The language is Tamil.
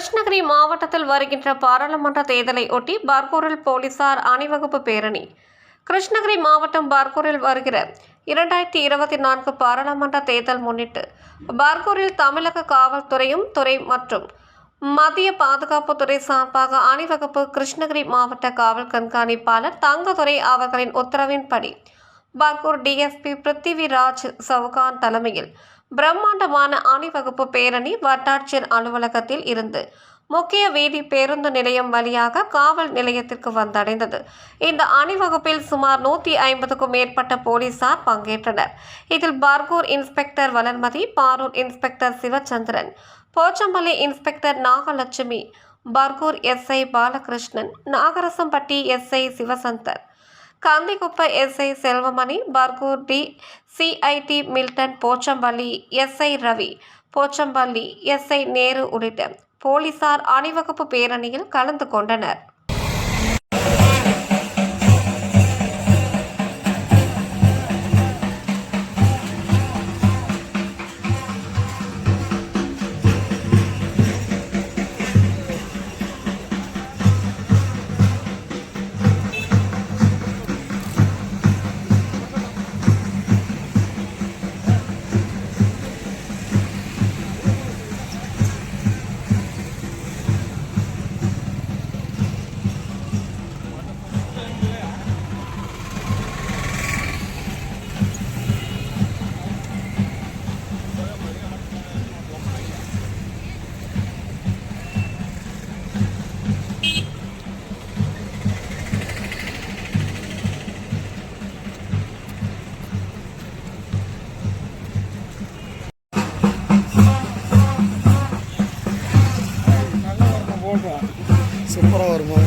கிருஷ்ணகிரி மாவட்டத்தில் வருகின்ற பாராளுமன்ற தேர்தலை ஒட்டி பர்கூரில் போலீசார் அணிவகுப்பு பேரணி. கிருஷ்ணகிரி மாவட்டம் பர்கூரில் வருகிற இரண்டாயிரத்தி இருபத்தி நான்கு பாராளுமன்ற தேர்தல் முன்னிட்டு பர்கூரில் தமிழக காவல்துறையும் துறை மற்றும் மத்திய பாதுகாப்புத்துறை சார்பாக அணிவகுப்பு கிருஷ்ணகிரி மாவட்ட காவல் கண்காணிப்பாளர் தங்கதுரை அவர்களின் உத்தரவின்படி பர்கூர் டிஎஸ்பி பிருத்திவிராஜ் சவுகான் தலைமையில் பிரம்மாண்டமான அணிவகுப்பு பேரணி வட்டாட்சியர் அலுவலகத்தில் இருந்து முக்கிய வீதி பேருந்து நிலையம் வழியாக காவல் நிலையத்திற்கு வந்தடைந்தது. இந்த அணிவகுப்பில் சுமார் நூற்றி ஐம்பதுக்கும் மேற்பட்ட போலீசார் பங்கேற்றனர். இதில் Bargur inspector Valarmathi Parur inspector Sivachandran Pochampalli inspector Nagalakshmi Bargur SI Balakrishnan Nagarasampatti SI Sivasandar Kandikuppai SI Selvamani Bargur D CID Milton Pochampalli SI Ravi Pochampalli SI Nehru உள்ளிட்ட போலீசார் அணிவகுப்பு பேரணியில் கலந்து கொண்டனர். சூப்பராக வருமா